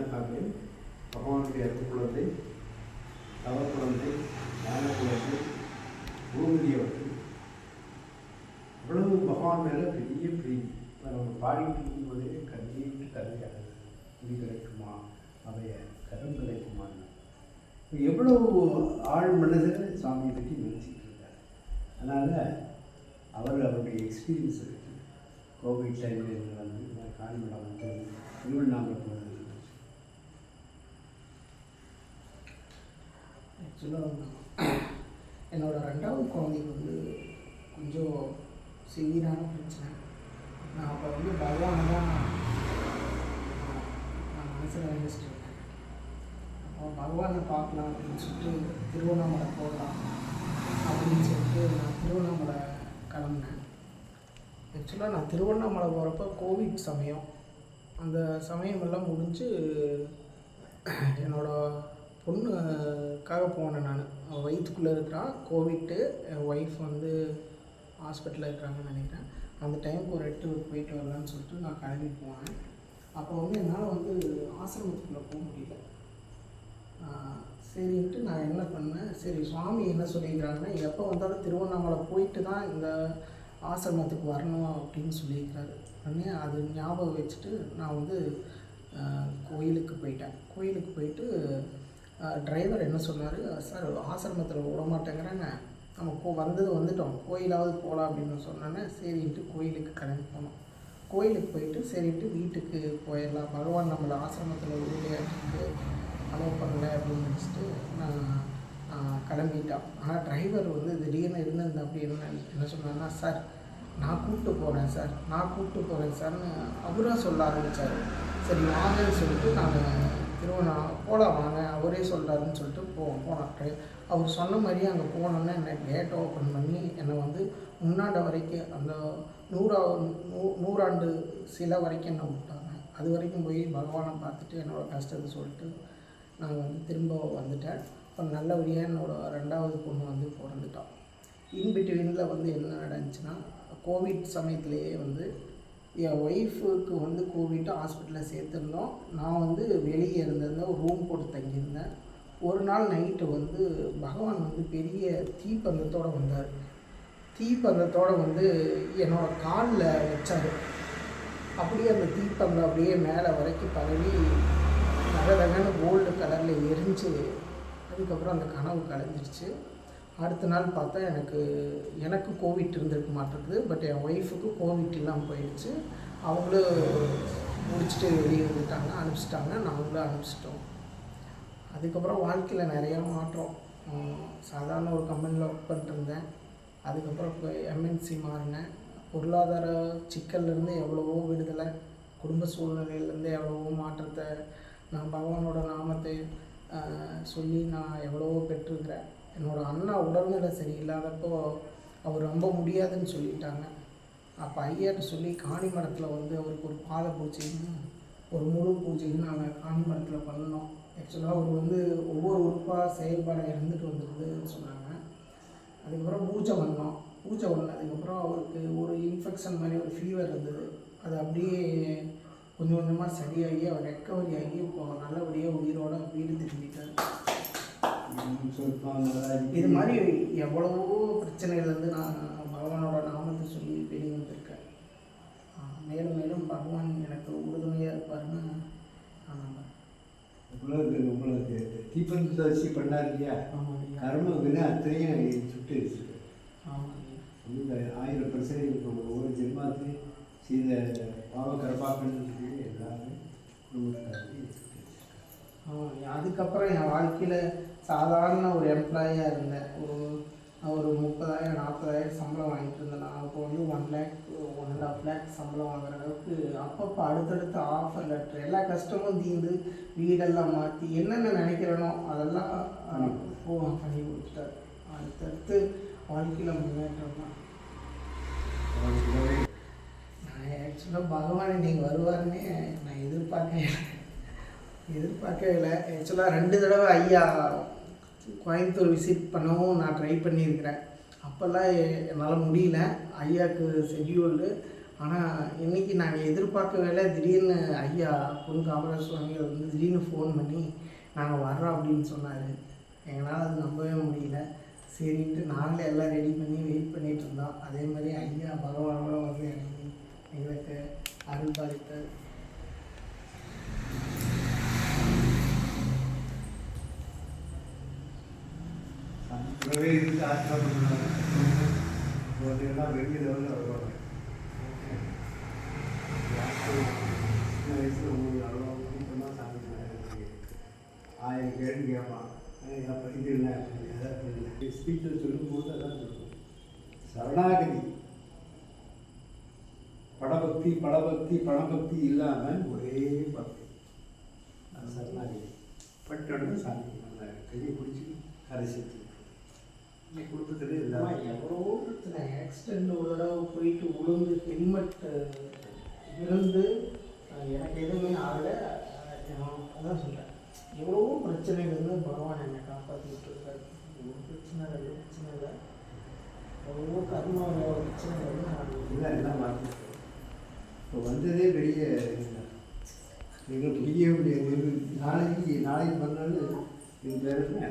என்னன்னாவே பகவானுடைய குலத்தை தவ குழந்தை ஞான குழந்தை பூமியவர்கள் இவ்வளவு பகவான் மேலே பெரிய பிரீதி. இப்ப நம்ம பாடிட்டு இருக்கும்போதே கண்ணீட்டு கதையாக இது கிடைக்குமா? அவைய கரம் கிடைக்குமா எவ்வளவு ஆழ் மனதில் சாமியை பற்றி நினச்சிட்டு இருக்கார். அதனால் அவர் அவருடைய எக்ஸ்பீரியன்ஸ் இருக்கு கோவிட் டைமில் இருந்து வந்து காணிமடம் வந்து திருவண்ணாமலை போனது ஆக்சுவலாக என்னோடய ரெண்டாவது குழந்தைக்கு வந்து கொஞ்சம் சிவியரான பிரச்சனை. நான் அப்போ வந்து பகவானை தான் நான் மனசில் நினச்சிட்டு இருக்கேன் அப்போ பகவானை பார்க்கலாம் அப்படின்னு சொல்லிட்டு திருவண்ணாமலை போகலாம் அப்படின்னு சொல்லிட்டு நான் திருவண்ணாமலை கிளம்புனேன். ஆக்சுவலாக நான் திருவண்ணாமலை போகிறப்ப கோவிட் சமயம். அந்த சமயமெல்லாம் முடிஞ்சு என்னோடய பொண்ணுக்காக போனேன் நான். அவள் வயிற்றுக்குள்ளே இருக்கிறான் கோவிட்டு என் ஒய்ஃப் வந்து ஹாஸ்பிட்டலில் இருக்கிறாங்கன்னு நினைக்கிறேன். அந்த டைமுக்கு ஒரு எட்டு போயிட்டு வரலான்னு சொல்லிட்டு நான் கிளம்பி போனேன். அப்போ வந்து என்னால் வந்து ஆசிரமத்துக்குள்ளே போக முடியல. சரின்ட்டு நான் என்ன பண்ணேன்? சரி சுவாமி என்ன சொல்லியிருக்கிறாங்கன்னா எப்போ வந்தாலும் திருவண்ணாமலை போயிட்டு தான் இந்த ஆசிரமத்துக்கு வரணும் அப்படின்னு சொல்லியிருக்கிறாரு. உடனே அது ஞாபகம் வச்சுட்டு நான் வந்து கோயிலுக்கு போயிட்டேன். கோயிலுக்கு போயிட்டு டிரைவர் என்ன சொன்னார்? சார் ஆசிரமத்தில் விடமாட்டேங்கிறாங்க நம்ம போ வந்தது வந்துட்டோம். கோயிலாவது போகலாம் அப்படின்னு சொன்னோன்னே சரின்ட்டு கோயிலுக்கு கிளம்பி போனோம். கோயிலுக்கு போயிட்டு சரின்ட்டு வீட்டுக்கு போயிடலாம். பகவான் நம்மளை ஆசிரமத்தில் விடுதலையாட்டு அலோவ் பண்ணல அப்படின்னு நினச்சிட்டு நான் கிளம்பிட்டான் ஆனால் டிரைவர் வந்து திடீர்னு இருந்திருந்த அப்படி என்ன என்ன சொன்னார்னா சார் நான் கூப்பிட்டு போகிறேன் சார். நான் கூப்பிட்டு போகிறேன் சார்னு அவராக சொல்ல ஆரம்பித்தார் சரி வாங்கன்னு சொல்லிட்டு நான் திருவண்ணா போகலாம் வாங்க அவரே சொல்கிறாருன்னு சொல்லிட்டு போவோம் போனோம் ட்ரை அவர் சொன்ன மாதிரியே அங்கே போனோன்னே என்னை கேட் ஓப்பன் பண்ணி என்னை வந்து முன்னாண்ட வரைக்கும் அந்த நூறா நூ நூறாண்டு சிலை வரைக்கும் என்னை விட்டாங்க. அது வரைக்கும் போய் பகவானை பார்த்துட்டு என்னோடய கஷ்டத்தை சொல்லிட்டு நான் வந்து திரும்ப வந்துட்டேன். இப்போ நல்லபடியாக என்னோடய ரெண்டாவது பொண்ணு வந்து பிறந்துட்டான் இன்பிட்வீனில் வந்து என்ன நடந்துச்சுன்னா கோவிட் சமயத்திலேயே வந்து என் ஒய்ஃபுக்கு வந்து கோவிட் ஹாஸ்பிட்டலில் சேர்த்துருந்தோம். நான் வந்து வெளியே இருந்திருந்தேன். ஒரு ரூம் போட்டு தங்கியிருந்தேன். ஒரு நாள் நைட்டு வந்து பகவான் வந்து பெரிய தீப்பந்தத்தோடு வந்தார். தீப்பந்தத்தோடு வந்து என்னோட காலில் வச்சார். அப்படியே அந்த தீப்பந்தம் அப்படியே மேலே வரைக்கும் பரவி நகதகன்னு கோல்டு கலரில் எரிஞ்சு அதுக்கப்புறம் அந்த கனவு கலைஞ்சிருச்சு. அடுத்த நாள் பார்த்தா எனக்கு எனக்கு கோவிட் இருந்திருக்க மாட்டேங்குது பட் என் ஒய்ஃபுக்கு கோவிட் இல்லாமல் போயிடுச்சு அவங்களும் முடிச்சுட்டு வெளியே வந்துட்டாங்க அனுப்பிச்சிட்டாங்க. நாங்களும் அனுப்பிச்சிட்டோம். அதுக்கப்புறம் வாழ்க்கையில் நிறைய மாற்றம். சாதாரண ஒரு கம்பெனியில் ஒர்க் பண்ணிட்டுருந்தேன் அதுக்கப்புறம் இப்போ எம்என்சி மாறினேன். பொருளாதார சிக்கல்லேருந்து எவ்வளவோ விடுதலை குடும்ப சூழ்நிலையிலேருந்து எவ்வளவோ மாற்றத்தை நான் பகவானோட நாமத்தை சொல்லி நான் எவ்வளவோ பெற்றிருக்கிறேன். என்னோடய அண்ணா உடல்நிலை சரியில்லாதப்போ அவர் ரொம்ப முடியாதுன்னு சொல்லிட்டாங்க. அப்போ ஐயாட்ட சொல்லி காணி மரத்தில் வந்து அவருக்கு ஒரு பாத பூஜைன்னு ஒரு முழு பூஜைன்னு நாங்கள் காணி மரத்தில் பண்ணோம். ஆக்சுவலாக அவர் வந்து ஒவ்வொரு உறுப்பாக செயல்பாடை இறந்துட்டு வந்துருக்குதுன்னு சொன்னாங்க. அதுக்கப்புறம் பூஜை பண்ணோம். பூஜை பண்ணதுக்கப்புறம் அவருக்கு ஒரு இன்ஃபெக்ஷன் மாதிரி ஒரு ஃபீவர் இருந்தது. அது அப்படியே கொஞ்சம் கொஞ்சமாக சரியாகி அவர் ரெக்கவரி ஆகி இது மாதிரி எவ்வளவோ பிரச்சனைகள்லேருந்து நான் பகவானோட நாமத்தை சொல்லி வெளியே வந்திருக்கேன் மேலும் மேலும் பகவான் எனக்கு உறுதுணையாக இருப்பாருன்னு நான் நம்புறேன். உங்களுக்கு உங்களுக்கு தீபந்த தரிசி பண்ணார் இல்லையா கர்ம வினை அத்தனையும் சுட்டு வச்சுருக்கு. இந்த ஆயிரம் இப்போ ஒவ்வொரு ஜென்மாத்திலே செய்த பாவ சொல்லி எல்லாமே குடும்பத்துக்காரங்க ஆமாம் அதுக்கப்புறம் என் வாழ்க்கையில் சாதாரண ஒரு எம்ப்ளாயியாக இருந்தேன். ஒரு ஒரு முப்பதாயிரம் நாற்பதாயிரம் சம்பளம் வாங்கிட்டு இருந்தேன். நான் அப்போ வந்து one lakh one and half lakh சம்பளம் வாங்குற அளவுக்கு அப்பப்போ அடுத்தடுத்த ஆஃபர் லெட்டர் எல்லா கஷ்டமும் தீர்ந்து வீடெல்லாம் மாற்றி என்னென்ன நினைக்கிறேனோ அதெல்லாம் பண்ணி கொடுத்துட்டார். அடுத்தடுத்து வாழ்க்கையில் முன்னேற்றம் தான். நான் ஆக்சுவலாக பகவான் இன்னைக்கு வருவாருன்னே நான் எதிர்பார்க்கவே இல்லை. எதிர்பார்க்கவே இல்லை. ஆக்சுவலாக ரெண்டு தடவை ஐயா கோயம்புத்தூர் விசிட் பண்ணவும் நான் ட்ரை பண்ணியிருக்கிறேன். அப்போல்லாம் என்னால் முடியல. ஐயாவுக்கு ஷெட்யூல்டு ஆனால் இன்னைக்கு நாங்கள் எதிர்பார்க்க வேலை திடீர்னு ஐயா பொன் காமராஜ் சுவாமி வந்து திடீர்னு ஃபோன் பண்ணி நாங்கள் வர்றோம் அப்படின்னு சொன்னார். எங்களால் அது நம்பவே முடியல. சரின்ட்டு நாங்களே எல்லாம் ரெடி பண்ணி வெயிட் பண்ணிகிட்டு இருந்தோம். அதே மாதிரி ஐயா பகவானோட வந்து இறங்கி எங்களுக்கு அருள் பாதித்தார் சமூகவே இருந்து ஆசிரியர் பண்ணுறாங்க எல்லாம் வெளிய லெவலில் வருவாங்க சின்ன வயசில் உங்களுக்கு அவ்வளோ பிடிக்குமா சாமி ஆயிரம் கேள்வி கேட்பான் ஏய், படிக்கல இது என்ன அப்படி ஸ்பீச்சில் சொல்லும்போது அதான் சொல்லுவோம் சரணாகதி. படபக்தி படபக்தி பணபக்தி இல்லாமல் ஒரே பக்தி அது சரணாகதி பட்டோன்னு சாமி. நல்லா கையை பிடிச்சி கரை சேர்த்து. ஆமா, இல்லாமல் எவ்வளவோ பிரச்சனை. ஒரு தடவை போயிட்டு விழுந்து ஹெல்மெட் அஹ், எனக்கு எதுவுமே ஆகலை. அதான் சொல்கிறேன் எவ்வளவோ பிரச்சனைகள் வந்து பகவான் என்னை காப்பாற்றிட்டு இருக்காரு. ஒரு பிரச்சனை ரெண்டு பிரச்சனை இல்லை. எவ்வளவோ கர்மாவோட பிரச்சனை வந்து நான் எல்லாம் மாற்றி இப்போ வந்ததே பெரிய எங்களுக்கு முடியவே முடியாது. நாளைக்கு நாளைக்கு பண்ணாலும் பேர் என்ன?